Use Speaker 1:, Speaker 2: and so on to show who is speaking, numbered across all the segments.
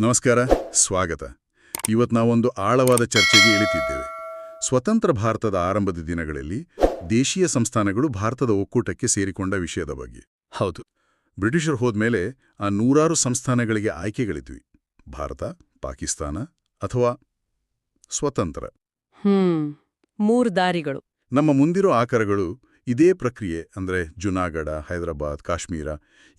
Speaker 1: ನಮಸ್ಕಾರ ಸ್ವಾಗತ. ಇವತ್ತು ನಾವೊಂದು ಆಳವಾದ ಚರ್ಚೆಗೆ ಇಳಿತಿದ್ದೇವೆ. ಸ್ವತಂತ್ರ ಭಾರತದ ಆರಂಭದ ದಿನಗಳಲ್ಲಿ ದೇಶೀಯ ಸಂಸ್ಥಾನಗಳು ಭಾರತದ ಒಕ್ಕೂಟಕ್ಕೆ ಸೇರಿಕೊಂಡ ವಿಷಯದ ಬಗ್ಗೆ. ಹೌದು. ಬ್ರಿಟಿಷರು ಹೋದ್ಮೇಲೆ ಆ ನೂರಾರು ಸಂಸ್ಥಾನಗಳಿಗೆ ಆಯ್ಕೆಗಳಿದ್ವಿ. ಭಾರತ ಪಾಕಿಸ್ತಾನ ಅಥವಾ ಸ್ವತಂತ್ರ.
Speaker 2: ಹ್ಮ್. ಮೂರು ದಾರಿಗಳು.
Speaker 1: ನಮ್ಮ ಮುಂದಿರೋ ಆಕರಗಳು ಇದೇ ಪ್ರಕ್ರಿಯೆ ಅಂದ್ರೆ ಜುನಾಗಢ ಹೈದರಾಬಾದ್ ಕಾಶ್ಮೀರ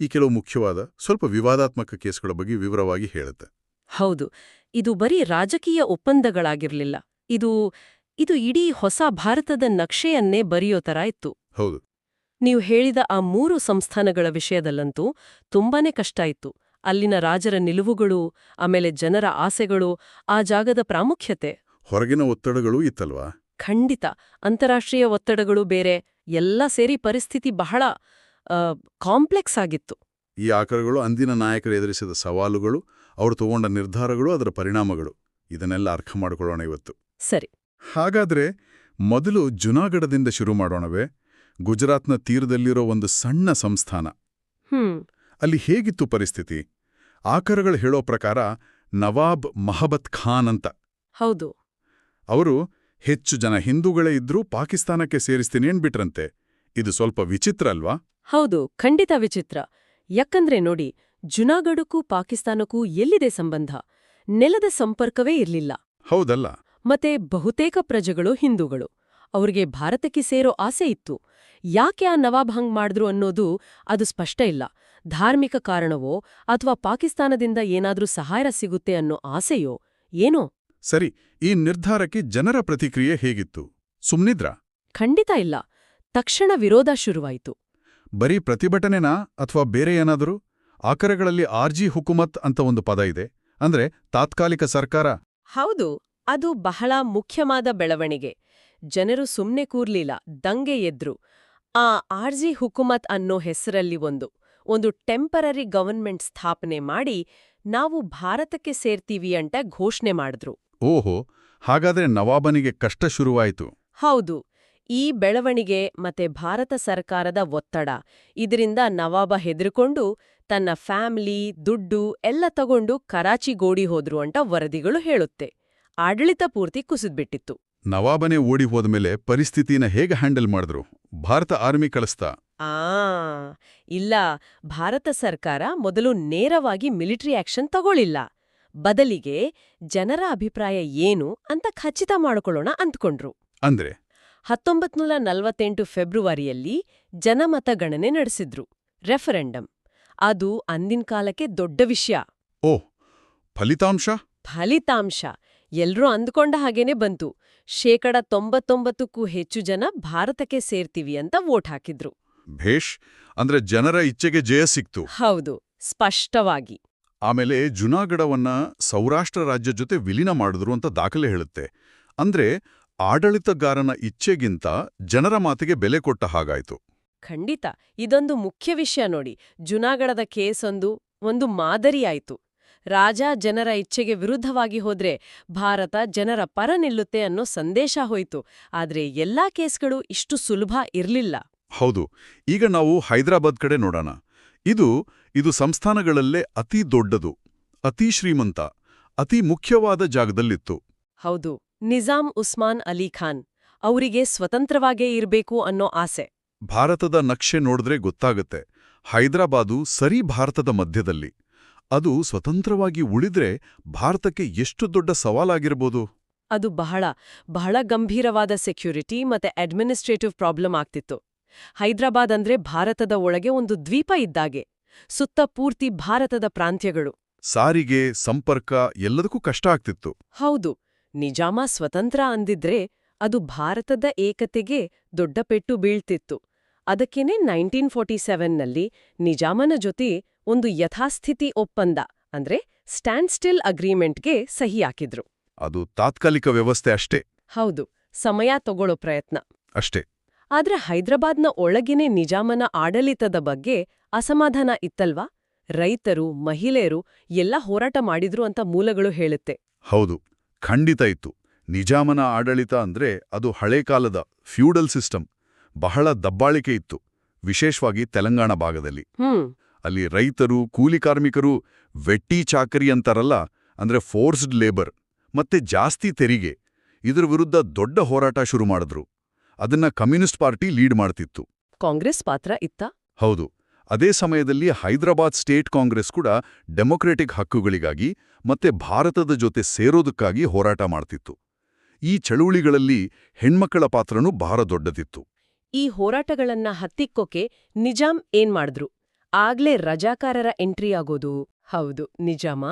Speaker 1: ಈ ಕೆಲವು ಮುಖ್ಯವಾದ ಸ್ವಲ್ಪ ವಿವಾದಾತ್ಮಕ ಕೇಸ್ಗಳ ಬಗ್ಗೆ ವಿವರವಾಗಿ ಹೇಳುತ್ತೆ.
Speaker 2: ಹೌದು. ಇದು ಬರೀ ರಾಜಕೀಯ ಒಪ್ಪಂದಗಳಾಗಿರಲಿಲ್ಲ. ಇದು ಇದು ಇಡೀ ಹೊಸ ಭಾರತದ ನಕ್ಷೆಯನ್ನೇ ಬರೆಯೋ ಥರ ಇತ್ತು.
Speaker 1: ಹೌದು.
Speaker 2: ನೀವು ಹೇಳಿದ ಆ ಮೂರು ಸಂಸ್ಥಾನಗಳ ವಿಷಯದಲ್ಲಂತೂ ತುಂಬಾನೇ ಕಷ್ಟ ಇತ್ತು. ಅಲ್ಲಿನ ರಾಜರ ನಿಲುವುಗಳು ಆಮೇಲೆ ಜನರ ಆಸೆಗಳು ಆ ಜಾಗದ ಪ್ರಾಮುಖ್ಯತೆ.
Speaker 1: ಹೊರಗಿನ ಒತ್ತಡಗಳೂ ಇತ್ತಲ್ವಾ?
Speaker 2: ಖಂಡಿತ. ಅಂತಾರಾಷ್ಟ್ರೀಯ ಒತ್ತಡಗಳು ಬೇರೆ ಎಲ್ಲ ಸೇರಿ ಪರಿಸ್ಥಿತಿ ಬಹಳ ಕಾಂಪ್ಲೆಕ್ಸ್ ಆಗಿತ್ತು.
Speaker 1: ಈ ಆಕರಗಳು ಅಂದಿನ ನಾಯಕರು ಎದುರಿಸಿದ ಸವಾಲುಗಳು ಅವರು ತಗೊಂಡ ನಿರ್ಧಾರಗಳು ಅದರ ಪರಿಣಾಮಗಳು. ಇದನ್ನೆಲ್ಲ ಅರ್ಥ ಮಾಡಿಕೊಳ್ಳೋಣ ಇವತ್ತು.
Speaker 2: ಸರಿ.
Speaker 1: ಹಾಗಾದ್ರೆ ಮೊದಲು ಜುನಾಗಢದಿಂದ ಶುರು ಮಾಡೋಣವೇ. ಗುಜರಾತ್ನ ತೀರದಲ್ಲಿರೋ ಒಂದು ಸಣ್ಣ ಸಂಸ್ಥಾನ.
Speaker 2: ಹ್ಮ್.
Speaker 1: ಅಲ್ಲಿ ಹೇಗಿತ್ತು ಪರಿಸ್ಥಿತಿ? ಆಕರಗಳು ಹೇಳೋ ಪ್ರಕಾರ ನವಾಬ್ ಮಹಬತ್ ಖಾನ್ ಅಂತ.
Speaker 2: ಹೌದು.
Speaker 1: ಅವರು ಹೆಚ್ಚು ಜನ ಹಿಂದೂಗಳೇ ಇದ್ರೂ ಪಾಕಿಸ್ತಾನಕ್ಕೆ ಸೇರಿಸ್ತೀನಿ ಅನ್ಬಿಟ್ರಂತೆ ಇದು ಸ್ವಲ್ಪ ವಿಚಿತ್ರ ಅಲ್ವಾ?
Speaker 2: ಹೌದು ಖಂಡಿತ ವಿಚಿತ್ರ. ಯಾಕಂದ್ರೆ ನೋಡಿ ಜುನಾಗಢಕ್ಕೂ ಪಾಕಿಸ್ತಾನಕ್ಕೂ ಎಲ್ಲಿದೆ ಸಂಬಂಧ? ನೆಲದ ಸಂಪರ್ಕವೇ ಇರ್ಲಿಲ್ಲ.
Speaker 1: ಹೌದಲ್ಲ.
Speaker 2: ಮತ್ತೆ ಬಹುತೇಕ ಪ್ರಜೆಗಳು ಹಿಂದೂಗಳು. ಅವ್ರಿಗೆ ಭಾರತಕ್ಕೆ ಸೇರೋ ಆಸೆ ಇತ್ತು. ಯಾಕೆ ಆ ನವಾಬ್ ಹಂಗ್ ಮಾಡಿದ್ರು ಅನ್ನೋದು ಅದು ಸ್ಪಷ್ಟ ಇಲ್ಲ. ಧಾರ್ಮಿಕ ಕಾರಣವೋ ಅಥವಾ ಪಾಕಿಸ್ತಾನದಿಂದ ಏನಾದ್ರೂ ಸಹಾಯ ಸಿಗುತ್ತೆ ಅನ್ನೋ ಆಸೆಯೋ ಏನೋ?
Speaker 1: ಸರಿ ಈ ನಿರ್ಧಾರಕ್ಕೆ ಜನರ ಪ್ರತಿಕ್ರಿಯೆ ಹೇಗಿತ್ತು? ಸುಮ್ನಿದ್ರ?
Speaker 2: ಖಂಡಿತ ಇಲ್ಲ. ತಕ್ಷಣ ವಿರೋಧ ಶುರುವಾಯಿತು.
Speaker 1: ಬರೀ ಪ್ರತಿಭಟನೆನಾ ಅಥವಾ ಬೇರೆ ಏನಾದರೂ? ಆಕರಗಳಲ್ಲಿ ಆರ್ಜಿ ಹುಕುಮತ್ ಅಂತ ಒಂದು ಪದ ಇದೆ. ಅಂದ್ರೆ ತಾತ್ಕಾಲಿಕ ಸರ್ಕಾರ?
Speaker 2: ಹೌದು ಅದು ಬಹಳ ಮುಖ್ಯವಾದ ಬೆಳವಣಿಗೆ. ಜನರು ಸುಮ್ನೆ ಕೂರ್ಲಿಲ್ಲ ದಂಗೆ ಎದ್ರು. ಆ ಆರ್ಜಿ ಹುಕುಮತ್ ಅನ್ನೋ ಹೆಸರಲ್ಲಿ ಒಂದು ಒಂದು ಟೆಂಪರರಿ ಗವರ್ನ್ಮೆಂಟ್ ಸ್ಥಾಪನೆ ಮಾಡಿ ನಾವು ಭಾರತಕ್ಕೆ ಸೇರ್ತೀವಿ ಅಂತ ಘೋಷಣೆ ಮಾಡಿದ್ರು.
Speaker 1: ಓಹೋ ಹಾಗಾದ್ರೆ ನವಾಬನಿಗೆ ಕಷ್ಟ ಶುರುವಾಯಿತು.
Speaker 2: ಹೌದು ಈ ಬೆಳವಣಿಗೆ ಮತ್ತೆ ಭಾರತ ಸರ್ಕಾರದ ಒತ್ತಡ ಇದರಿಂದ ನವಾಬ ಹೆದರ್ಕೊಂಡು ತನ್ನ ಫ್ಯಾಮಿಲಿ ದುಡ್ಡು ಎಲ್ಲ ತಗೊಂಡು ಕರಾಚಿ ಗೋಡಿ ಹೋದ್ರು ಅಂತ ವರದಿಗಳು ಹೇಳುತ್ತೆ. ಆಡಳಿತ ಪೂರ್ತಿ ಕುಸಿದ್ಬಿಟ್ಟಿತ್ತು.
Speaker 1: ನವಾಬನೇ ಓಡಿ ಹೋದ್ಮೇಲೆ ಪರಿಸ್ಥಿತಿನ ಹೇಗೆ ಹ್ಯಾಂಡಲ್ ಮಾಡಿದ್ರು? ಭಾರತ ಆರ್ಮಿ ಕಳಿಸ್ತಾ?
Speaker 2: ಆ ಇಲ್ಲ ಭಾರತ ಸರ್ಕಾರ ಮೊದಲು ನೇರವಾಗಿ ಮಿಲಿಟರಿ ಆಕ್ಷನ್ ತಗೊಳ್ಳಿಲ್ಲ ಬದಲಿಗೆ ಜನರ ಅಭಿಪ್ರಾಯ ಏನು ಅಂತ ಖಚಿತ ಮಾಡಿಕೊಳ್ಳೋಣ ಅಂದ್ಕೊಂಡ್ರು.
Speaker 1: ಅಂದ್ರೆ?
Speaker 2: ಹತ್ತೊಂಬತ್ನೂರ ನಲವತ್ತೆಂಟು ಫೆಬ್ರವರಿಯಲ್ಲಿ ಜನಮತ ಗಣನೆ ನಡೆಸಿದ್ರು. ರೆಫರೆಂಡಮ್ ಅದು ಅಂದಿನ ಕಾಲಕ್ಕೆ ದೊಡ್ಡ ವಿಷಯ.
Speaker 1: ಓ ಫಲಿತಾಂಶ?
Speaker 2: ಫಲಿತಾಂಶ. ಎಲ್ರೂ ಅಂದ್ಕೊಂಡ ಹಾಗೇನೆ ಬಂತು. ಶೇಕಡ ತೊಂಬತ್ತೊಂಬತ್ತಕ್ಕೂ ಹೆಚ್ಚು ಜನ ಭಾರತಕ್ಕೆ ಸೇರ್ತೀವಿ ಅಂತ ವೋಟ್ ಹಾಕಿದ್ರು.
Speaker 1: ಭೇಷ್ ಅಂದ್ರೆ ಜನರ ಇಚ್ಛೆಗೆ ಜಯ ಸಿಕ್ತು.
Speaker 2: ಹೌದು ಸ್ಪಷ್ಟವಾಗಿ.
Speaker 1: ಆಮೇಲೆ ಜುನಾಗಢವನ್ನ ಸೌರಾಷ್ಟ್ರ ರಾಜ್ಯ ಜೊತೆ ವಿಲೀನ ಮಾಡಿದ್ರು ಅಂತ ದಾಖಲೆ ಹೇಳುತ್ತೆ. ಅಂದ್ರೆ ಆಡಳಿತಗಾರನ ಇಚ್ಛೆಗಿಂತ ಜನರ ಮಾತಿಗೆ ಬೆಲೆ ಕೊಟ್ಟ ಹಾಗಾಯ್ತು.
Speaker 2: ಖಂಡಿತ. ಇದೊಂದು ಮುಖ್ಯ ವಿಷಯ ನೋಡಿ. ಜುನಾಗಢದ ಕೇಸೊಂದು ಒಂದು ಮಾದರಿಯಾಯಿತು ರಾಜ ಜನರ ಇಚ್ಛೆಗೆ ವಿರುದ್ಧವಾಗಿ ಹೋದ್ರೆ ಭಾರತ ಜನರ ಪರ ನಿಲ್ಲುತ್ತೆ ಅನ್ನೋ ಸಂದೇಶ ಹೋಯಿತು. ಆದ್ರೆ ಎಲ್ಲಾ ಕೇಸ್ಗಳು ಇಷ್ಟು ಸುಲಭ ಇರಲಿಲ್ಲ.
Speaker 1: ಹೌದು. ಈಗ ನಾವು ಹೈದರಾಬಾದ್ ಕಡೆ ನೋಡೋಣ. ಇದು ಇದು ಸಂಸ್ಥಾನಗಳಲ್ಲೇ ಅತಿ ದೊಡ್ಡದು ಅತಿ ಶ್ರೀಮಂತ ಅತಿ ಮುಖ್ಯವಾದ ಜಾಗದಲ್ಲಿತ್ತು.
Speaker 2: ಹೌದು ನಿಜಾಂ ಉಸ್ಮಾನ್ ಅಲಿ ಖಾನ್ ಅವರಿಗೆ ಸ್ವತಂತ್ರವಾಗೇ ಇರಬೇಕು ಅನ್ನೋ ಆಸೆ.
Speaker 1: ಭಾರತದ ನಕ್ಷೆ ನೋಡಿದ್ರೆ ಗೊತ್ತಾಗತ್ತೆ ಹೈದರಾಬಾದು ಸರಿ ಭಾರತದ ಮಧ್ಯದಲ್ಲಿ. ಅದು ಸ್ವತಂತ್ರವಾಗಿ ಉಳಿದ್ರೆ ಭಾರತಕ್ಕೆ ಎಷ್ಟು ದೊಡ್ಡ ಸವಾಲಾಗಿರ್ಬೋದು?
Speaker 2: ಅದು ಬಹಳ ಬಹಳ ಗಂಭೀರವಾದ ಸೆಕ್ಯೂರಿಟಿ ಮತ್ತೆ ಅಡ್ಮಿನಿಸ್ಟ್ರೇಟಿವ್ ಪ್ರಾಬ್ಲಮ್ ಆಗ್ತಿತ್ತು. ಹೈದರಾಬಾದ್ ಅಂದ್ರೆ ಭಾರತದ ಒಳಗೆ ಒಂದು ದ್ವೀಪ ಇದ್ದಾಗೆ. ಸುತ್ತ ಪೂರ್ತಿ ಭಾರತದ ಪ್ರಾಂತ್ಯಗಳು.
Speaker 1: ಸಾರಿಗೆ ಸಂಪರ್ಕ ಎಲ್ಲದಕ್ಕೂ ಕಷ್ಟ ಆಗ್ತಿತ್ತು.
Speaker 2: ಹೌದು ನಿಜಾಮ ಸ್ವತಂತ್ರ ಅಂದಿದ್ರೆ ಅದು ಭಾರತದ ಏಕತೆಗೆ ದೊಡ್ಡ ಪೆಟ್ಟು ಬೀಳ್ತಿತ್ತು. ಅದಕ್ಕೇನೆ ನೈನ್ಟೀನ್ ಫೋರ್ಟಿ ಸೆವೆನ್ನಲ್ಲಿ ನಿಜಾಮನ ಜೊತೆ ಒಂದು ಯಥಾಸ್ಥಿತಿ ಒಪ್ಪಂದ ಅಂದ್ರೆ ಸ್ಟ್ಯಾಂಡ್ ಸ್ಟಿಲ್ ಅಗ್ರಿಮೆಂಟ್ಗೆ ಸಹಿ ಹಾಕಿದ್ರು.
Speaker 1: ಅದು ತಾತ್ಕಾಲಿಕ ವ್ಯವಸ್ಥೆ ಅಷ್ಟೇ.
Speaker 2: ಹೌದು ಸಮಯ ತಗೊಳ್ಳೋ ಪ್ರಯತ್ನ.
Speaker 1: ಅಷ್ಟೇ.
Speaker 2: ಆದ್ರೆ ಹೈದರಾಬಾದ್ನ ಒಳಗಿನೇ ನಿಜಾಮನ ಆಡಳಿತದ ಬಗ್ಗೆ ಅಸಮಾಧಾನ ಇತ್ತಲ್ವಾ? ರೈತರು ಮಹಿಳೆಯರು ಎಲ್ಲ ಹೋರಾಟ ಮಾಡಿದ್ರು ಅಂತ ಮೂಲಗಳು ಹೇಳುತ್ತೆ.
Speaker 1: ಹೌದು ಖಂಡಿತ ಇತ್ತು. ನಿಜಾಮನ ಆಡಳಿತ ಅಂದ್ರೆ ಅದು ಹಳೆ ಕಾಲದ ಫ್ಯೂಡಲ್ ಸಿಸ್ಟಮ್. ಬಹಳ ದಬ್ಬಾಳಿಕೆ ಇತ್ತು ವಿಶೇಷವಾಗಿ ತೆಲಂಗಾಣ ಭಾಗದಲ್ಲಿ. ಅಲ್ಲಿ ರೈತರು ಕೂಲಿ ಕಾರ್ಮಿಕರು ವೆಟ್ಟಿ ಚಾಕರಿ ಅಂತಾರಲ್ಲ ಅಂದ್ರೆ ಫೋರ್ಸ್ಡ್ ಲೇಬರ್ ಮತ್ತೆ ಜಾಸ್ತಿ ತೆರಿಗೆ. ಇದರ ವಿರುದ್ಧ ದೊಡ್ಡ ಹೋರಾಟ ಶುರು ಮಾಡಿದ್ರು. ಅದನ್ನ ಕಮ್ಯುನಿಸ್ಟ್ ಪಾರ್ಟಿ ಲೀಡ್ ಮಾಡ್ತಿತ್ತು.
Speaker 2: ಕಾಂಗ್ರೆಸ್ ಪಾತ್ರ ಇತ್ತ?
Speaker 1: ಹೌದು ಅದೇ ಸಮಯದಲ್ಲಿ ಹೈದರಾಬಾದ್ ಸ್ಟೇಟ್ ಕಾಂಗ್ರೆಸ್ ಕೂಡ ಡೆಮೊಕ್ರೆಟಿಕ್ ಹಕ್ಕುಗಳಿಗಾಗಿ ಮತ್ತೆ ಭಾರತದ ಜೊತೆ ಸೇರೋದಕ್ಕಾಗಿ ಹೋರಾಟ ಮಾಡ್ತಿತ್ತು. ಈ ಚಳುವಳಿಗಳಲ್ಲಿ ಹೆಣ್ಮಕ್ಕಳ ಪಾತ್ರನೂ ಬಹಳ ದೊಡ್ಡದಿತ್ತು.
Speaker 2: ಈ ಹೋರಾಟಗಳನ್ನ ಹತ್ತಿಕ್ಕೋಕೆ ನಿಜಾಂ ಏನ್ ಮಾಡಿದ್ರು? ಆಗ್ಲೇ ರಜಾಕಾರರ ಎಂಟ್ರಿ ಆಗೋದು. ಹೌದು, ನಿಜಾಮ.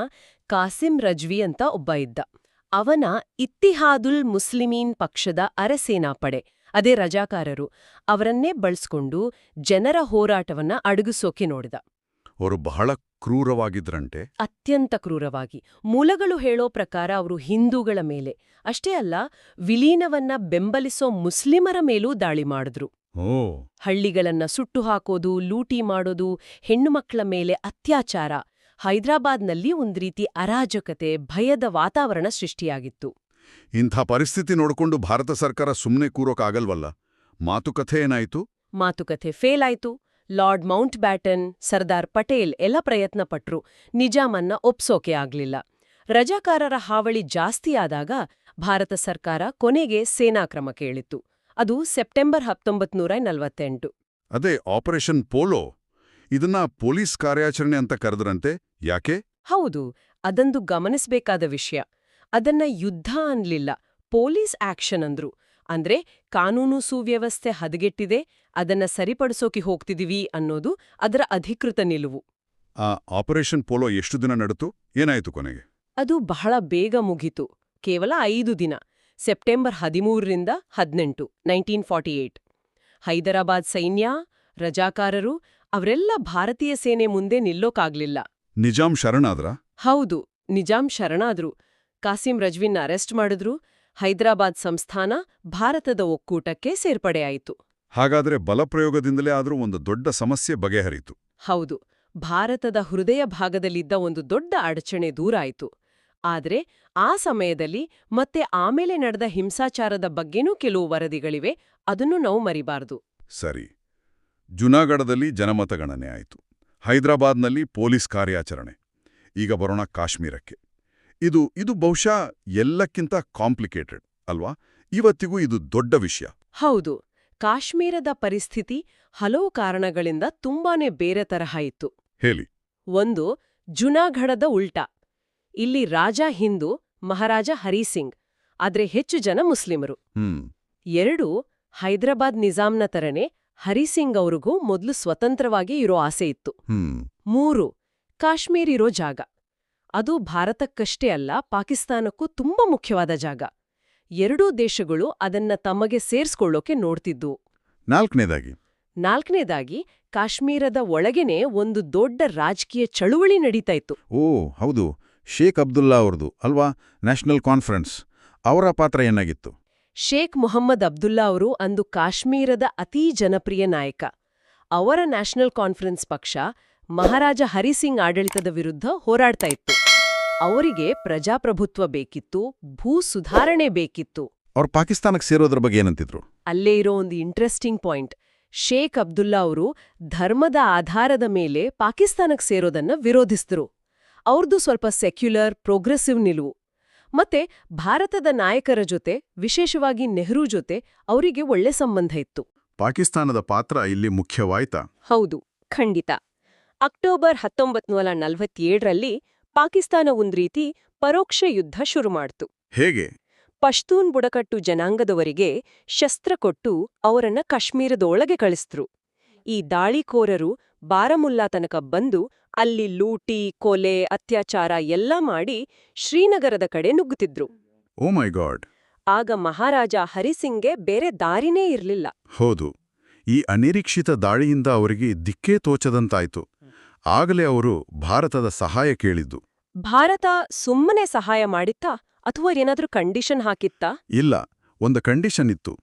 Speaker 2: ಕಾಸಿಂ ರಜ್ವಿ ಅಂತ ಒಬ್ಬ ಇದ್ದ. ಅವನ ಇತ್ತಿಹಾದುಲ್ ಮುಸ್ಲಿಮೀನ್ ಪಕ್ಷದ ಅರಸೇನಾಪಡೆ ಅದೇ ರಜಾಕಾರರು ಅವರನ್ನೇ ಬಳಸ್ಕೊಂಡು ಜನರ ಹೋರಾಟವನ್ನ ಅಡಗಿಸೋಕೆ ನೋಡಿದ.
Speaker 1: ಅವರು ಬಹಳ ಕ್ರೂರವಾಗಿದ್ರಂತೆ.
Speaker 2: ಅತ್ಯಂತ ಕ್ರೂರವಾಗಿ. ಮೂಲಗಳು ಹೇಳೋ ಪ್ರಕಾರ ಅವರು ಹಿಂದೂಗಳ ಮೇಲೆ ಅಷ್ಟೇ ಅಲ್ಲ ವಿಲೀನವನ್ನ ಬೆಂಬಲಿಸೋ ಮುಸ್ಲಿಮರ ಮೇಲೂ ದಾಳಿ ಮಾಡಿದ್ರು.
Speaker 1: ಓ
Speaker 2: ಹಳ್ಳಿಗಳನ್ನ ಸುಟ್ಟು ಹಾಕೋದು ಲೂಟಿ ಮಾಡೋದು ಹೆಣ್ಣುಮಕ್ಕಳ ಮೇಲೆ ಅತ್ಯಾಚಾರ ಹೈದರಾಬಾದ್ನಲ್ಲಿ ಒಂದ್ ರೀತಿ ಅರಾಜಕತೆ ಭಯದ ವಾತಾವರಣ ಸೃಷ್ಟಿಯಾಗಿತ್ತು.
Speaker 1: ಇಂಥ ಪರಿಸ್ಥಿತಿ ನೋಡಿಕೊಂಡು ಭಾರತ ಸರ್ಕಾರ ಸುಮ್ಮನೆ ಕೂರೋಕಾಗಲ್ವಲ್ಲ? ಮಾತುಕಥೆ ಏನಾಯ್ತು?
Speaker 2: ಮಾತುಕಥೆ ಫೇಲ್ ಆಯ್ತು lord Mountbatten Sardar Patel ಎಲ್ಲ ಪ್ರಯತ್ನ ಪಟ್ರು ನಿಜಾಮನ್ನ ಒಪ್ಸೋಕೆ ಆಗ್ಲಿಲ್ಲ. ರಜಾಕಾರರ ಹಾವಳಿ ಜಾಸ್ತಿಯಾದಾಗ ಭಾರತ ಸರ್ಕಾರ ಕೊನೆಗೆ ಸೇನಾಕ್ರಮ ಕೇಳಿತ್ತು. ಅದು ಸೆಪ್ಟೆಂಬರ್ ಹತ್ತೊಂಬತ್ ನೂರ ನಲವತ್ತೆಂಟು.
Speaker 1: ಅದೇ ಆಪರೇಷನ್ ಪೋಲೋ. ಇದನ್ನ ಪೊಲೀಸ್ ಕಾರ್ಯಾಚರಣೆ ಅಂತ ಕರೆದ್ರಂತೆ. ಯಾಕೆ?
Speaker 2: ಹೌದು ಅದಂದು ಗಮನಿಸಬೇಕಾದ ವಿಷಯ. ಅದನ್ನ ಯುದ್ಧ ಅನ್ಲಿಲ್ಲ ಪೊಲೀಸ್ ಆಕ್ಷನ್ ಅಂದ್ರು. ಅಂದ್ರೆ ಕಾನೂನು ಸುವ್ಯವಸ್ಥೆ ಹದಗೆಟ್ಟಿದೆ ಅದನ್ನ ಸರಿಪಡಿಸೋಕೆ ಹೋಗ್ತಿದೀವಿ ಅನ್ನೋದು ಅದರ ಅಧಿಕೃತ ನಿಲುವು.
Speaker 1: ಆ ಆಪರೇಷನ್ ಪೋಲೋ ಎಷ್ಟು ದಿನ ನಡೆತು? ಏನಾಯ್ತು ಕೊನೆಗೆ?
Speaker 2: ಅದು ಬಹಳ ಬೇಗ ಮುಗಿತು. ಕೇವಲ ಐದು ದಿನ. ಸೆಪ್ಟೆಂಬರ್ ಹದಿಮೂರರಿಂದ ಹದಿನೆಂಟು ನೈನ್ಟೀನ್ ಫಾರ್ಟಿ ಏಟ್ ಹೈದರಾಬಾದ್ ಸೈನ್ಯ ರಜಾಕಾರರು ಅವರೆಲ್ಲ ಭಾರತೀಯ ಸೇನೆ ಮುಂದೆ ನಿಲ್ಲೋಕಾಗ್ಲಿಲ್ಲ.
Speaker 1: ನಿಜಾಂ ಶರಣಾದ್ರ?
Speaker 2: ಹೌದು ನಿಜಾಂ ಶರಣಾದ್ರು. ಕಾಸಿಂ ರಜ್ವಿನ್ ಅರೆಸ್ಟ್ ಮಾಡಿದ್ರು. ಹೈದರಾಬಾದ್ ಸಂಸ್ಥಾನ ಭಾರತದ ಒಕ್ಕೂಟಕ್ಕೆ ಸೇರ್ಪಡೆಯಾಯಿತು.
Speaker 1: ಹಾಗಾದ್ರೆ ಬಲಪ್ರಯೋಗದಿಂದಲೇ ಆದರೂ ಒಂದು ದೊಡ್ಡ ಸಮಸ್ಯೆ ಬಗೆಹರಿತು.
Speaker 2: ಹೌದು ಭಾರತದ ಹೃದಯ ಭಾಗದಲ್ಲಿದ್ದ ಒಂದು ದೊಡ್ಡ ಅಡಚಣೆ ದೂರಾಯಿತು ಆದ್ರೆ ಆ ಸಮಯದಲ್ಲಿ ಮತ್ತೆ ಆಮೇಲೆ ನಡೆದ ಹಿಂಸಾಚಾರದ ಬಗ್ಗೆನೂ ಕೆಲವು ವರದಿಗಳಿವೆ ಅದನ್ನು ನಾವು ಮರಿಬಾರದು.
Speaker 1: ಸರಿ ಜುನಾಗಢದಲ್ಲಿ ಜನಮತಗಣನೆ ಆಯಿತು. ಹೈದರಾಬಾದ್ನಲ್ಲಿ ಪೊಲೀಸ್ ಕಾರ್ಯಾಚರಣೆ. ಈಗ ಬರೋಣ ಕಾಶ್ಮೀರಕ್ಕೆ. ಇದು ಇದು ಬಹುಶಃ ಎಲ್ಲಕ್ಕಿಂತ ಕಾಂಪ್ಲಿಕೇಟೆಡ್ ಅಲ್ವಾ? ಇವತ್ತಿಗೂ ಇದು ದೊಡ್ಡ ವಿಷಯ.
Speaker 2: ಹೌದು. ಕಾಶ್ಮೀರದ ಪರಿಸ್ಥಿತಿ ಹಲವು ಕಾರಣಗಳಿಂದ ತುಂಬಾನೇ ಬೇರೆ ತರಹ ಇತ್ತು.
Speaker 1: ಹೇಳಿ.
Speaker 2: ಒಂದು ಜುನಾಗಢದ ಉಲ್ಟಾ. ಇಲ್ಲಿ ರಾಜ ಹಿಂದೂ ಮಹಾರಾಜ ಹರಿಸಿಂಗ್ ಆದ್ರೆ ಹೆಚ್ಚು ಜನ ಮುಸ್ಲಿಮರು. ಎರಡು ಹೈದರಾಬಾದ್ ನಿಜಾಂನ ತರನೇ ಹರಿಸಿಂಗ್ ಅವ್ರಿಗೂ ಮೊದಲು ಸ್ವತಂತ್ರವಾಗಿ ಇರೋ ಆಸೆ ಇತ್ತು. ಮೂರು ಕಾಶ್ಮೀರಿರೋ ಜಾಗ. ಅದು ಭಾರತಕ್ಕಷ್ಟೇ ಅಲ್ಲ ಪಾಕಿಸ್ತಾನಕ್ಕೂ ತುಂಬಾ ಮುಖ್ಯವಾದ ಜಾಗ. ಎರಡೂ ದೇಶಗಳು ಅದನ್ನ ತಮಗೆ ಸೇರ್ಸ್ಕೊಳ್ಳೋಕೆ ನೋಡ್ತಿದ್ದು.
Speaker 1: ನಾಲ್ಕನೇದಾಗಿ.
Speaker 2: ನಾಲ್ಕನೇದಾಗಿ ಕಾಶ್ಮೀರದ ಒಳಗೇನೆ ಒಂದು ದೊಡ್ಡ ರಾಜಕೀಯ ಚಳುವಳಿ ನಡೀತಾ ಇತ್ತು.
Speaker 1: ಓ ಹೌದು. ಶೇಖ್ ಅಬ್ದುಲ್ಲಾ ಅವ್ರದ್ದು ಅಲ್ವಾ? National conference. ಅವರ ಪಾತ್ರ ಏನಾಗಿತ್ತು?
Speaker 2: ಶೇಖ್ ಮೊಹಮ್ಮದ್ ಅಬ್ದುಲ್ಲಾ ಅವರು ಅಂದು ಕಾಶ್ಮೀರದ ಅತೀ ಜನಪ್ರಿಯ ನಾಯಕ. ಅವರ ನ್ಯಾಷನಲ್ ಕಾನ್ಫರೆನ್ಸ್ ಪಕ್ಷ ಮಹಾರಾಜ ಹರಿಸಿಂಗ್ ಆಡಳಿತದ ವಿರುದ್ಧ ಹೋರಾಡ್ತಾ ಇತ್ತು. ಅವರಿಗೆ ಪ್ರಜಾಪ್ರಭುತ್ವ ಬೇಕಿತ್ತು ಭೂ ಸುಧಾರಣೆ ಬೇಕಿತ್ತು.
Speaker 1: ಅವ್ರು ಪಾಕಿಸ್ತಾನಕ್ಕೆ ಸೇರೋದ್ರ ಬಗ್ಗೆ ಏನಂತಿದ್ರು?
Speaker 2: ಅಲ್ಲೇ ಇರೋ ಒಂದು ಇಂಟ್ರೆಸ್ಟಿಂಗ್ ಪಾಯಿಂಟ್ ಶೇಖ್ ಅಬ್ದುಲ್ಲಾ ಅವರು ಧರ್ಮದ ಆಧಾರದ ಮೇಲೆ ಪಾಕಿಸ್ತಾನಕ್ಕೆ ಸೇರೋದನ್ನ ವಿರೋಧಿಸಿದ್ರು. ಅವ್ರದ್ದು ಸ್ವಲ್ಪ ಸೆಕ್ಯುಲರ್ ಪ್ರೋಗ್ರೆಸಿವ್ ನಿಲುವು. ಮತ್ತೆ ಭಾರತದ ನಾಯಕರ ಜೊತೆ ವಿಶೇಷವಾಗಿ ನೆಹರೂ ಜೊತೆ ಅವರಿಗೆ ಒಳ್ಳೆ ಸಂಬಂಧ ಇತ್ತು.
Speaker 1: ಪಾಕಿಸ್ತಾನದ ಪಾತ್ರ ಇಲ್ಲಿ ಮುಖ್ಯವಾಯ್ತಾ?
Speaker 2: ಹೌದು ಖಂಡಿತ. ಅಕ್ಟೋಬರ್ ಹತ್ತೊಂಬತ್ ನೂರ ನಲವತ್ತೇಳರಲ್ಲಿ ಪಾಕಿಸ್ತಾನ ಒಂದ್ ರೀತಿ ಪರೋಕ್ಷ ಯುದ್ಧ ಶುರು ಮಾಡ್ತು.
Speaker 1: ಹೇಗೆ?
Speaker 2: ಪಶ್ತೂನ್ ಬುಡಕಟ್ಟು ಜನಾಂಗದವರಿಗೆ ಶಸ್ತ್ರ ಕೊಟ್ಟು ಅವರನ್ನ ಕಾಶ್ಮೀರದೊಳಗೆ ಕಳಿಸ್ತರು ಈ ದಾಳಿಕೋರರು ಬಾರಮುಲ್ಲಾ ತನಕ ಬಂದು ಅಲ್ಲಿ ಲೂಟಿ ಕೊಲೆ ಅತ್ಯಾಚಾರ ಎಲ್ಲ ಮಾಡಿ ಶ್ರೀನಗರದ ಕಡೆ ನುಗ್ಗುತ್ತಿದ್ರು.
Speaker 1: ಓ ಮೈ ಗಾಡ್.
Speaker 2: ಆಗ ಮಹಾರಾಜ ಹರಿಸಿಂಗ್ಗೆ ಬೇರೆ ದಾರಿನೇ ಇರಲಿಲ್ಲ.
Speaker 1: ಹೌದು. ಈ ಅನಿರೀಕ್ಷಿತ ದಾಳಿಯಿಂದ ಅವರಿಗೆ ದಿಕ್ಕೇ ತೋಚದಂತಾಯ್ತು. ಆಗಲೇ ಅವರು ಭಾರತದ ಸಹಾಯ ಕೇಳಿದ್ದು.
Speaker 2: ಭಾರತ ಸುಮ್ಮನೆ ಸಹಾಯ ಮಾಡಿತ್ತಾ? ಅಥವಾ ಏನಾದರೂ ಕಂಡೀಷನ್ ಹಾಕಿತ್ತಾ?
Speaker 1: ಇಲ್ಲ ಒಂದು ಕಂಡೀಷನ್ ಇತ್ತು.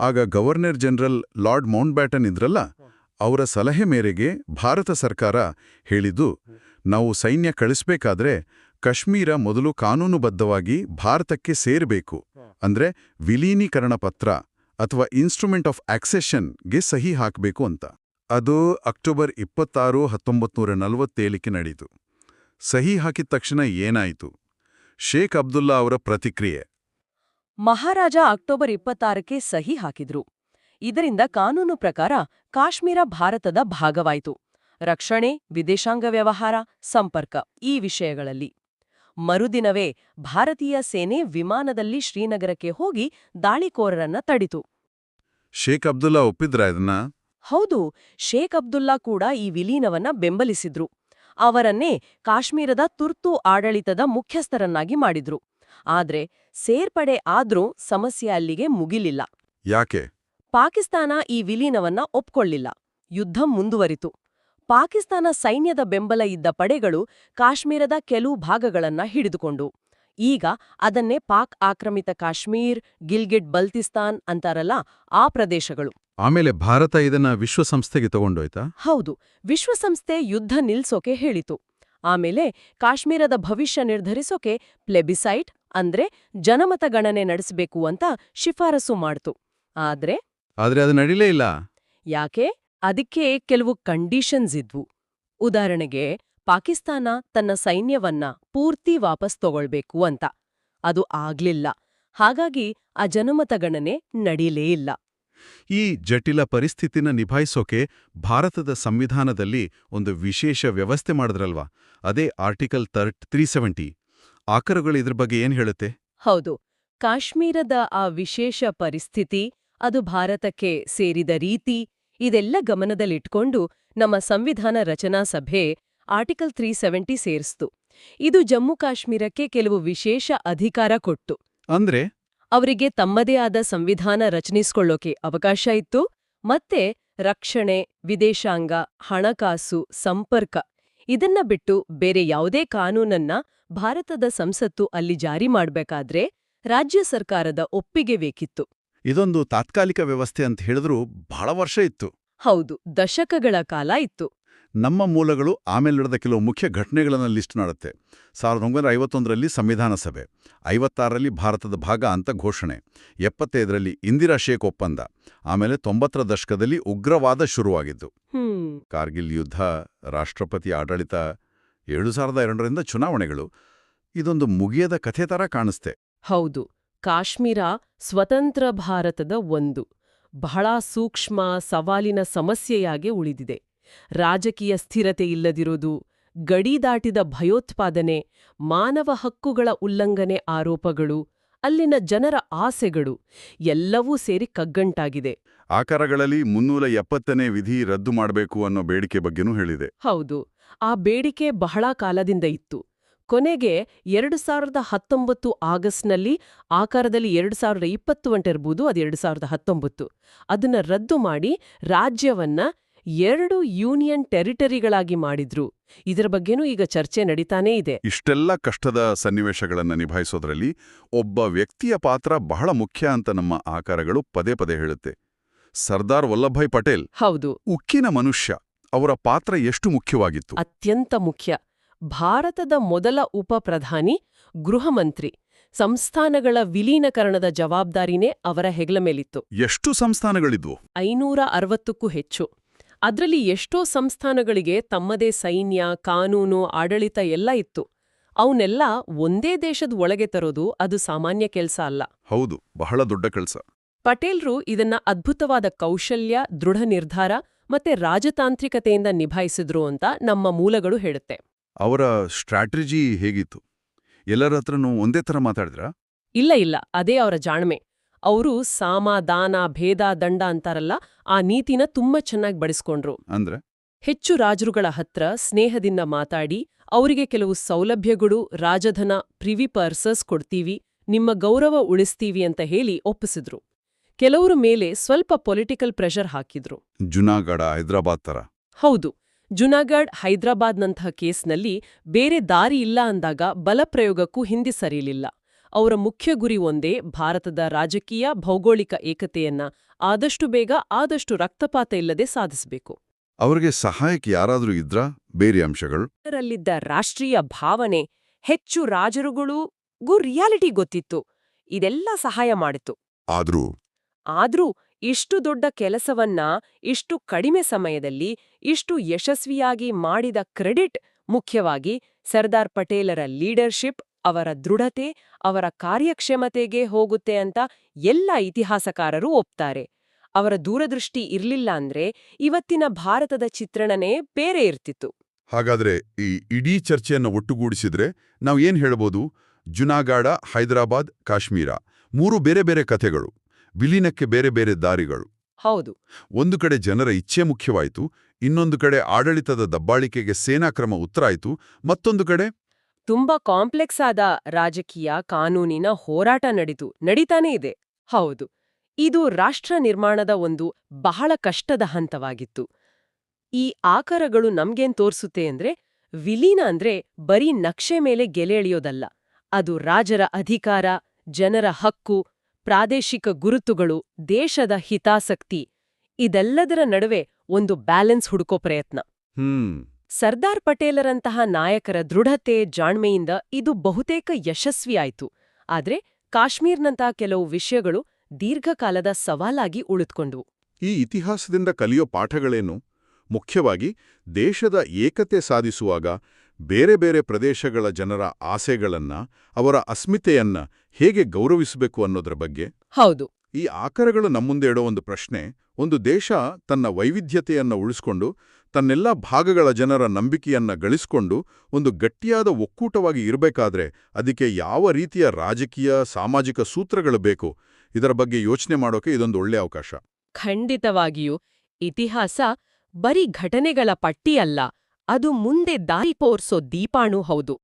Speaker 1: ಆಗ governor general lord Mountbatten ಇದ್ರಲ್ಲ ಅವರ ಸಲಹೆ ಮೇರೆಗೆ ಭಾರತ ಸರ್ಕಾರ ಹೇಳಿದ್ದು ನಾವು ಸೈನ್ಯ ಕಳಿಸ್ಬೇಕಾದ್ರೆ ಕಾಶ್ಮೀರ ಮೊದಲು ಕಾನೂನುಬದ್ಧವಾಗಿ ಭಾರತಕ್ಕೆ ಸೇರಬೇಕು. ಅಂದ್ರೆ ವಿಲೀನೀಕರಣ ಪತ್ರ ಅಥವಾ ಇನ್ಸ್ಟ್ರೂಮೆಂಟ್ ಆಫ್ ಆಕ್ಸೆಷನ್ಗೆ ಸಹಿ ಹಾಕಬೇಕು ಅಂತ. ಅದು ಅಕ್ಟೋಬರ್ ಇಪ್ಪತ್ತಾರು ಹತ್ತೊಂಬತ್ತು ನೂರ ನಲವತ್ತೇಳಕ್ಕೆ ನಡೀತು ಸಹಿ ಹಾಕಿದ ತಕ್ಷಣ ಏನಾಯಿತು? ಶೇಖ್ ಅಬ್ದುಲ್ಲಾ ಅವರ ಪ್ರತಿಕ್ರಿಯೆ.
Speaker 2: ಮಹಾರಾಜ ಅಕ್ಟೋಬರ್ ಇಪ್ಪತ್ತಾರಕ್ಕೆ ಸಹಿ ಹಾಕಿದ್ರು. ಇದರಿಂದ ಕಾನೂನು ಪ್ರಕಾರ ಕಾಶ್ಮೀರ ಭಾರತದ ಭಾಗವಾಯಿತು. ರಕ್ಷಣೆ ವಿದೇಶಾಂಗ ವ್ಯವಹಾರ ಸಂಪರ್ಕ ಈ ವಿಷಯಗಳಲ್ಲಿ. ಮರುದಿನವೇ ಭಾರತೀಯ ಸೇನೆ ವಿಮಾನದಲ್ಲಿ ಶ್ರೀನಗರಕ್ಕೆ ಹೋಗಿ ದಾಳಿಕೋರರನ್ನ ತಡಿತು.
Speaker 1: ಶೇಖ್ ಅಬ್ದುಲ್ಲಾ ಒಪ್ಪಿದ್ರ ಇದನ್ನ?
Speaker 2: ಹೌದು ಶೇಖ್ ಅಬ್ದುಲ್ಲಾ ಕೂಡ ಈ ವಿಲೀನವನ್ನ ಬೆಂಬಲಿಸಿದ್ರು. ಅವರನ್ನೇ ಕಾಶ್ಮೀರದ ತುರ್ತು ಆಡಳಿತದ ಮುಖ್ಯಸ್ಥರನ್ನಾಗಿ ಮಾಡಿದ್ರು. ಆದ್ರೆ ಸೇರ್ಪಡೆ ಆದ್ರೂ ಸಮಸ್ಯೆ ಅಲ್ಲಿಗೆ ಮುಗಿಲಿಲ್ಲ.
Speaker 1: ಯಾಕೆ?
Speaker 2: ಪಾಕಿಸ್ತಾನ ಈ ವಿಲೀನವನ್ನ ಒಪ್ಕೊಳ್ಳಿಲ್ಲ. ಯುದ್ಧ ಮುಂದುವರಿತು. ಪಾಕಿಸ್ತಾನ ಸೈನ್ಯದ ಬೆಂಬಲ ಇದ್ದ ಪಡೆಗಳು ಕಾಶ್ಮೀರದ ಕೆಲವು ಭಾಗಗಳನ್ನ ಹಿಡಿದುಕೊಂಡು. ಈಗ ಅದನ್ನೇ ಪಾಕ್ ಆಕ್ರಮಿತ ಕಾಶ್ಮೀರ್ ಗಿಲ್ಗಿಟ್ ಬಲ್ತಿಸ್ತಾನ್ ಅಂತಾರಲ್ಲ ಆ ಪ್ರದೇಶಗಳು.
Speaker 1: ಆಮೇಲೆ ಭಾರತ ಇದನ್ನ ವಿಶ್ವಸಂಸ್ಥೆಗೆ ತಗೊಂಡೋಯ್ತಾ?
Speaker 2: ಹೌದು ವಿಶ್ವಸಂಸ್ಥೆ ಯುದ್ಧ ನಿಲ್ಸೋಕೆ ಹೇಳಿತು. ಆಮೇಲೆ ಕಾಶ್ಮೀರದ ಭವಿಷ್ಯ ನಿರ್ಧರಿಸೋಕೆ ಪ್ಲೆಬಿಸೈಟ್ ಅಂದ್ರೆ ಜನಮತ ಗಣನೆ ನಡೆಸಬೇಕು ಅಂತ ಶಿಫಾರಸು ಮಾಡ್ತು. ಆದ್ರೆ?
Speaker 1: ಆದ್ರೆ ಅದು ನಡೀಲೇ ಇಲ್ಲ.
Speaker 2: ಯಾಕೆ? ಅದಕ್ಕೆ ಕೆಲವು ಕಂಡೀಷನ್ಸ್ ಇದ್ವು. ಉದಾಹರಣೆಗೆ ಪಾಕಿಸ್ತಾನ ತನ್ನ ಸೈನ್ಯವನ್ನ ಪೂರ್ತಿ ವಾಪಸ್ ತಗೊಳ್ಬೇಕು ಅಂತ. ಅದು ಆಗ್ಲಿಲ್ಲ. ಹಾಗಾಗಿ ಆ ಜನಮತ ಗಣನೆ ನಡೀಲೇ ಇಲ್ಲ.
Speaker 1: ಈ ಜಟಿಲ ಪರಿಸ್ಥಿತಿನ ನಿಭಾಯಿಸೋಕೆ ಭಾರತದ ಸಂವಿಧಾನದಲ್ಲಿ ಒಂದು ವಿಶೇಷ ವ್ಯವಸ್ಥೆ ಮಾಡಿದ್ರಲ್ವಾ? ಅದೇ ಆರ್ಟಿಕಲ್ ತರ್ಟ್ ತ್ರೀ ಸೆವೆಂಟಿ. ಆಕರಗಳು ಇದ್ರ ಬಗ್ಗೆ ಏನ್ ಹೇಳುತ್ತೆ?
Speaker 2: ಹೌದು. ಕಾಶ್ಮೀರದ ಆ ವಿಶೇಷ ಪರಿಸ್ಥಿತಿ ಅದು ಭಾರತಕ್ಕೆ ಸೇರಿದ ರೀತಿ ಇದೆಲ್ಲ ಗಮನದಲ್ಲಿಟ್ಕೊಂಡು ನಮ್ಮ ಸಂವಿಧಾನ ರಚನಾ ಸಭೆ ಆರ್ಟಿಕಲ್ ತ್ರೀ ಸೆವೆಂಟಿ ಸೇರಿಸ್ತು. ಇದು ಜಮ್ಮು ಕಾಶ್ಮೀರಕ್ಕೆ ಕೆಲವು ವಿಶೇಷ ಅಧಿಕಾರ ಕೊಟ್ಟು.
Speaker 1: ಅಂದ್ರೆ?
Speaker 2: ಅವರಿಗೆ ತಮ್ಮದೇ ಆದ ಸಂವಿಧಾನ ರಚನಿಸ್ಕೊಳ್ಳೋಕೆ ಅವಕಾಶ ಇತ್ತು. ಮತ್ತೆ ರಕ್ಷಣೆ ವಿದೇಶಾಂಗ ಹಣಕಾಸು ಸಂಪರ್ಕ ಇದನ್ನ ಬಿಟ್ಟು ಬೇರೆ ಯಾವುದೇ ಕಾನೂನನ್ನ ಭಾರತದ ಸಂಸತ್ತು ಅಲ್ಲಿ ಜಾರಿ ಮಾಡಬೇಕಾದ್ರೆ ರಾಜ್ಯ ಸರ್ಕಾರದ ಒಪ್ಪಿಗೆ ಬೇಕಿತ್ತು.
Speaker 1: ಇದೊಂದು ತಾತ್ಕಾಲಿಕ ವ್ಯವಸ್ಥೆ ಅಂತ ಹೇಳಿದ್ರೂ ಬಹಳ ವರ್ಷ ಇತ್ತು.
Speaker 2: ಹೌದು ದಶಕಗಳ ಕಾಲ ಇತ್ತು.
Speaker 1: ನಮ್ಮ ಮೂಲಗಳು ಆಮೇಲೆ ನಡೆದ ಕೆಲವು ಮುಖ್ಯ ಘಟನೆಗಳನ್ನು ಲಿಸ್ಟ್ ಮಾಡುತ್ತೆ. ಸಾವಿರದ ಒಂಬೈನೂರ ಐವತ್ತೊಂದರಲ್ಲಿ ಸಂವಿಧಾನ ಸಭೆ ಐವತ್ತಾರರಲ್ಲಿ ಭಾರತದ ಭಾಗ ಅಂತ ಘೋಷಣೆ ಎಪ್ಪತ್ತೈದರಲ್ಲಿ ಇಂದಿರಾ ಶೇಖ್ ಒಪ್ಪಂದ ಆಮೇಲೆ ತೊಂಬತ್ತರ ದಶಕದಲ್ಲಿ ಉಗ್ರವಾದ ಶುರುವಾಗಿದ್ದು. ಕಾರ್ಗಿಲ್ ಯುದ್ಧ ರಾಷ್ಟ್ರಪತಿ ಆಡಳಿತ ಏಳು ಸಾವಿರದ ಎರಡರಿಂದ ಚುನಾವಣೆಗಳು ಇದೊಂದು ಮುಗಿಯದ ಕಥೆ ಥರ ಕಾಣಿಸ್ತೆ.
Speaker 2: ಹೌದು ಕಾಶ್ಮೀರ ಸ್ವತಂತ್ರ ಭಾರತದ ಒಂದು ಬಹಳ ಸೂಕ್ಷ್ಮ ಸವಾಲಿನ ಸಮಸ್ಯೆಯಾಗಿ ಉಳಿದಿದೆ. ರಾಜಕೀಯ ಸ್ಥಿರತೆ ಇಲ್ಲದಿರೋದು ಗಡಿ ದಾಟಿದ ಭಯೋತ್ಪಾದನೆ ಮಾನವ ಹಕ್ಕುಗಳ ಉಲ್ಲಂಘನೆ ಆರೋಪಗಳು ಅಲ್ಲಿನ ಜನರ ಆಸೆಗಳು ಎಲ್ಲವೂ ಸೇರಿ ಕಗ್ಗಂಟಾಗಿದೆ.
Speaker 1: ಆಕಾರಗಳಲ್ಲಿ ಮುನ್ನೂರ ಎಪ್ಪತ್ತನೇ ವಿಧಿ ರದ್ದು ಮಾಡಬೇಕು ಅನ್ನೋ ಬೇಡಿಕೆ ಬಗ್ಗೆನೂ ಹೇಳಿದೆ.
Speaker 2: ಹೌದು ಆ ಬೇಡಿಕೆ ಬಹಳ ಕಾಲದಿಂದ ಇತ್ತು. ಕೊನೆಗೆ ಎರಡು ಸಾವಿರದ ಹತ್ತೊಂಬತ್ತು ಆಗಸ್ಟ್ನಲ್ಲಿ ಆಕಾರದಲ್ಲಿ ಎರಡು ಸಾವಿರದ ಇಪ್ಪತ್ತು ಅಂಟಿರ್ಬೋದು ಅದು ಎರಡು ಸಾವಿರದ ಹತ್ತೊಂಬತ್ತು. ಅದನ್ನ ರದ್ದು ಮಾಡಿ ರಾಜ್ಯವನ್ನ ಎರಡು ಯೂನಿಯನ್ ಟೆರಿಟರಿಗಳಾಗಿ ಮಾಡಿದ್ರು. ಇದರ ಬಗ್ಗೆನೂ ಈಗ ಚರ್ಚೆ ನಡೀತಾನೇ ಇದೆ.
Speaker 1: ಇಷ್ಟೆಲ್ಲ ಕಷ್ಟದ ಸನ್ನಿವೇಶಗಳನ್ನು ನಿಭಾಯಿಸೋದ್ರಲ್ಲಿ ಒಬ್ಬ ವ್ಯಕ್ತಿಯ ಪಾತ್ರ ಬಹಳ ಮುಖ್ಯ ಅಂತ ನಮ್ಮ ಆಕಾರಗಳು ಪದೇ ಪದೇ ಹೇಳುತ್ತೆ. ಸರ್ದಾರ್ ವಲ್ಲಭಾಯ್ ಪಟೇಲ್
Speaker 2: ಹೌದು.
Speaker 1: ಉಕ್ಕಿನ ಮನುಷ್ಯ ಅವರ ಪಾತ್ರ ಎಷ್ಟು ಮುಖ್ಯವಾಗಿತ್ತು?
Speaker 2: ಅತ್ಯಂತ ಮುಖ್ಯ. ಭಾರತದ ಮೊದಲ ಉಪ ಪ್ರಧಾನಿ ಗೃಹ ಮಂತ್ರಿ. ಸಂಸ್ಥಾನಗಳ ವಿಲೀನಕರಣದ ಜವಾಬ್ದಾರಿನೇ ಅವರ ಹೆಗಲ ಮೇಲಿತ್ತು.
Speaker 1: ಎಷ್ಟು ಸಂಸ್ಥಾನಗಳಿದ್ವು?
Speaker 2: ಐನೂರ ಅರವತ್ತಕ್ಕೂ ಹೆಚ್ಚು. ಅದ್ರಲ್ಲಿ ಎಷ್ಟೋ ಸಂಸ್ಥಾನಗಳಿಗೆ ತಮ್ಮದೇ ಸೈನ್ಯ ಕಾನೂನು ಆಡಳಿತ ಎಲ್ಲ ಇತ್ತು. ಅವನ್ನೆಲ್ಲ ಒಂದೇ ದೇಶದ ಒಳಗೆ ತರೋದು ಅದು ಸಾಮಾನ್ಯ ಕೆಲಸ ಅಲ್ಲ.
Speaker 1: ಹೌದು ಬಹಳ ದೊಡ್ಡ ಕೆಲಸ.
Speaker 2: ಪಟೇಲ್ರು ಇದನ್ನ ಅದ್ಭುತವಾದ ಕೌಶಲ್ಯ ದೃಢ ನಿರ್ಧಾರ ಮತ್ತೆ ರಾಜತಾಂತ್ರಿಕತೆಯಿಂದ ನಿಭಾಯಿಸಿದ್ರು ಅಂತ ನಮ್ಮ ಮೂಲಗಳು ಹೇಳುತ್ತೆ.
Speaker 1: ಅವರ ಸ್ಟ್ರಾಟಜಿ ಹೇಗಿತ್ತು? ಎಲ್ಲರ ಹತ್ರನೂ ಒಂದೇ ಥರ ಮಾತಾಡಿದ್ರ?
Speaker 2: ಇಲ್ಲ ಇಲ್ಲ ಅದೇ ಅವರ ಜಾಣ್ಮೆ. ಅವರು ಸಾಮ ದಾನ ಭೇದ ದಂಡ ಅಂತಾರಲ್ಲ ಆ ನೀತಿನ ತುಂಬಾ ಚೆನ್ನಾಗಿ ಬಡಿಸ್ಕೊಂಡ್ರು.
Speaker 1: ಅಂದ್ರೆ?
Speaker 2: ಹೆಚ್ಚು ರಾಜರುಗಳ ಹತ್ರ ಸ್ನೇಹದಿಂದ ಮಾತಾಡಿ ಅವರಿಗೆ ಕೆಲವು ಸೌಲಭ್ಯಗಳು ರಾಜಧನ ಪ್ರಿವಿ ಪರ್ಸಸ್ ಕೊಡ್ತೀವಿ ನಿಮ್ಮ ಗೌರವ ಉಳಿಸ್ತೀವಿ ಅಂತ ಹೇಳಿ ಒಪ್ಪಿಸಿದ್ರು. ಕೆಲವರು ಮೇಲೆ ಸ್ವಲ್ಪ ಪೊಲಿಟಿಕಲ್ ಪ್ರೆಷರ್ ಹಾಕಿದ್ರು.
Speaker 1: ಜುನಾಗಢ ಹೈದರಾಬಾದ್ ತರ?
Speaker 2: ಹೌದು. ಜುನಾಗಢ್ ಹೈದ್ರಾಬಾದ್ನಂತಹ ಕೇಸ್ನಲ್ಲಿ ಬೇರೆ ದಾರಿ ಇಲ್ಲ ಅಂದಾಗ ಬಲಪ್ರಯೋಗಕ್ಕೂ ಹಿಂದೆ ಸರಿಯಲಿಲ್ಲ ಅವರ ಮುಖ್ಯ ಗುರಿ ಒಂದೇ ಭಾರತದ ರಾಜಕೀಯ ಭೌಗೋಳಿಕ ಏಕತೆಯನ್ನ ಆದಷ್ಟು ಬೇಗ ಆದಷ್ಟು ರಕ್ತಪಾತ ಇಲ್ಲದೆ ಸಾಧಿಸಬೇಕು.
Speaker 1: ಅವರಿಗೆ ಸಹಾಯಕ್ಕೆ ಯಾರಾದರೂ ಇದ್ರ? ಬೇರೆ ಅಂಶಗಳು?
Speaker 2: ಅದರಲ್ಲಿದ್ದ ರಾಷ್ಟ್ರೀಯ ಭಾವನೆ ಹೆಚ್ಚು ರಾಜರುಗಳಿಗೂ ರಿಯಾಲಿಟಿ ಗೊತ್ತಿತ್ತು. ಇದೆಲ್ಲ ಸಹಾಯ ಮಾಡಿತು.
Speaker 1: ಆದ್ರೂ?
Speaker 2: ಆದ್ರೂ ಇಷ್ಟು ದೊಡ್ಡ ಕೆಲಸವನ್ನ ಇಷ್ಟು ಕಡಿಮೆ ಸಮಯದಲ್ಲಿ ಇಷ್ಟು ಯಶಸ್ವಿಯಾಗಿ ಮಾಡಿದ ಕ್ರೆಡಿಟ್ ಮುಖ್ಯವಾಗಿ ಸರ್ದಾರ್ ಪಟೇಲರ ಲೀಡರ್ಶಿಪ್ ಅವರ ದೃಢತೆ ಅವರ ಕಾರ್ಯಕ್ಷಮತೆಗೆ ಹೋಗುತ್ತೆ ಅಂತ ಎಲ್ಲ ಇತಿಹಾಸಕಾರರು ಒಪ್ತಾರೆ. ಅವರ ದೂರದೃಷ್ಟಿ ಇರಲಿಲ್ಲ ಅಂದ್ರೆ ಇವತ್ತಿನ ಭಾರತದ ಚಿತ್ರಣನೇ ಬೇರೆ ಇರ್ತಿತ್ತು.
Speaker 3: ಹಾಗಾದ್ರೆ ಈ ಇಡೀ ಚರ್ಚೆಯನ್ನು ಒಟ್ಟುಗೂಡಿಸಿದ್ರೆ ನಾವು ಏನ್ ಹೇಳ್ಬೋದು? ಜುನಾಗಾಡ ಹೈದರಾಬಾದ್ ಕಾಶ್ಮೀರ ಮೂರು ಬೇರೆ ಬೇರೆ ಕಥೆಗಳು ವಿಲೀನಕ್ಕೆ ಬೇರೆ ಬೇರೆ ದಾರಿಗಳು.
Speaker 2: ಹೌದು.
Speaker 3: ಒಂದು ಕಡೆ ಜನರ ಇಚ್ಛೆ ಮುಖ್ಯವಾಯಿತು ಇನ್ನೊಂದು ಕಡೆ ಆಡಳಿತದ ದಬ್ಬಾಳಿಕೆಗೆ ಸೇನಾಕ್ರಮ ಉತ್ತರಾಯಿತು ಮತ್ತೊಂದು ಕಡೆ
Speaker 2: ತುಂಬಾ ಕಾಂಪ್ಲೆಕ್ಸ್ ಆದ ರಾಜಕೀಯ ಕಾನೂನಿನ ಹೋರಾಟ ನಡೀತು, ನಡೀತಾನೇ ಇದೆ. ಹೌದು, ಇದು ರಾಷ್ಟ್ರ ನಿರ್ಮಾಣದ ಒಂದು ಬಹಳ ಕಷ್ಟದ ಹಂತವಾಗಿತ್ತು. ಈ ಆಕರಗಳು ನಮ್ಗೇನ್ ತೋರಿಸುತ್ತೆ ಅಂದ್ರೆ, ವಿಲೀನ ಅಂದ್ರೆ ಬರೀ ನಕ್ಷೆ ಮೇಲೆ ಗೆಲೆ ಎಳೆಯೋದಲ್ಲ, ಅದು ರಾಜರ ಅಧಿಕಾರ, ಜನರ ಹಕ್ಕು, ಪ್ರಾದೇಶಿಕ ಗುರುತುಗಳು, ದೇಶದ ಹಿತಾಸಕ್ತಿ, ಇದೆಲ್ಲದರ ನಡುವೆ ಒಂದು ಬ್ಯಾಲೆನ್ಸ್ ಹುಡುಕೋ ಪ್ರಯತ್ನ. ಸರ್ದಾರ್ ಪಟೇಲರಂತಹ ನಾಯಕರ ದೃಢತೆ ಜಾಣ್ಮೆಯಿಂದ ಇದು ಬಹುತೇಕ ಯಶಸ್ವಿಯಾಯಿತು. ಆದ್ರೆ ಕಾಶ್ಮೀರ್ನಂತಹ ಕೆಲವು ವಿಷಯಗಳು ದೀರ್ಘಕಾಲದ ಸವಾಲಾಗಿ ಉಳಿದುಕೊಂಡವು.
Speaker 1: ಈ ಇತಿಹಾಸದಿಂದ ಕಲಿಯೋ ಪಾಠಗಳೇನು? ಮುಖ್ಯವಾಗಿ ದೇಶದ ಏಕತೆ ಸಾಧಿಸುವಾಗ ಬೇರೆ ಬೇರೆ ಪ್ರದೇಶಗಳ ಜನರ ಆಸೆಗಳನ್ನ ಅವರ ಅಸ್ಮಿತೆಯನ್ನ ಹೇಗೆ ಗೌರವಿಸಬೇಕು ಅನ್ನೋದ್ರ ಬಗ್ಗೆ?
Speaker 2: ಹೌದು.
Speaker 1: ಈ ಆಕರಗಳು ನಮ್ಮುಂದೆ ಇಡೋ ಒಂದು ಪ್ರಶ್ನೆ ಒಂದು ದೇಶ ತನ್ನ ವೈವಿಧ್ಯತೆಯನ್ನು ಉಳಿಸ್ಕೊಂಡು ತನ್ನೆಲ್ಲ ಭಾಗಗಳ ಜನರ ನಂಬಿಕೆಯನ್ನ ಗಳಿಸಿಕೊಂಡು ಒಂದು ಗಟ್ಟಿಯಾದ ಒಕ್ಕೂಟವಾಗಿ ಇರಬೇಕಾದ್ರೆ ಅದಕ್ಕೆ ಯಾವ ರೀತಿಯ ರಾಜಕೀಯ, ಸಾಮಾಜಿಕ ಸೂತ್ರಗಳು ಬೇಕು? ಇದರ ಬಗ್ಗೆ ಯೋಚನೆ ಮಾಡೋಕೆ ಇದೊಂದು ಒಳ್ಳೆ ಅವಕಾಶ.
Speaker 2: ಖಂಡಿತವಾಗಿಯೂ, ಇತಿಹಾಸ ಬರೀ ಘಟನೆಗಳ ಪಟ್ಟಿಯಲ್ಲ, ಅದು ಮುಂದೆ ದಾರಿ ತೋರ್ಸೋ ದೀಪಾಣು ಹೌದು.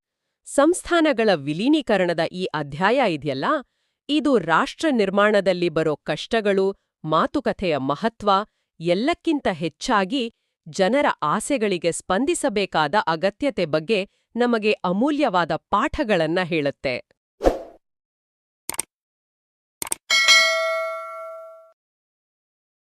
Speaker 2: ಸಂಸ್ಥಾನಗಳ ವಿಲೀನೀಕರಣದ ಈ ಅಧ್ಯಾಯ ಇದೆಯಲ್ಲ, ಇದು ರಾಷ್ಟ್ರ ನಿರ್ಮಾಣದಲ್ಲಿ ಬರೋ ಕಷ್ಟಗಳು, ಮಾತುಕತೆಯ ಮಹತ್ವ, ಎಲ್ಲಕ್ಕಿಂತ ಹೆಚ್ಚಾಗಿ ಜನರ ಆಸೆಗಳಿಗೆ ಸ್ಪಂದಿಸಬೇಕಾದ ಅಗತ್ಯತೆ ಬಗ್ಗೆ ನಮಗೆ ಅಮೂಲ್ಯವಾದ ಪಾಠಗಳನ್ನ ಹೇಳುತ್ತೆ.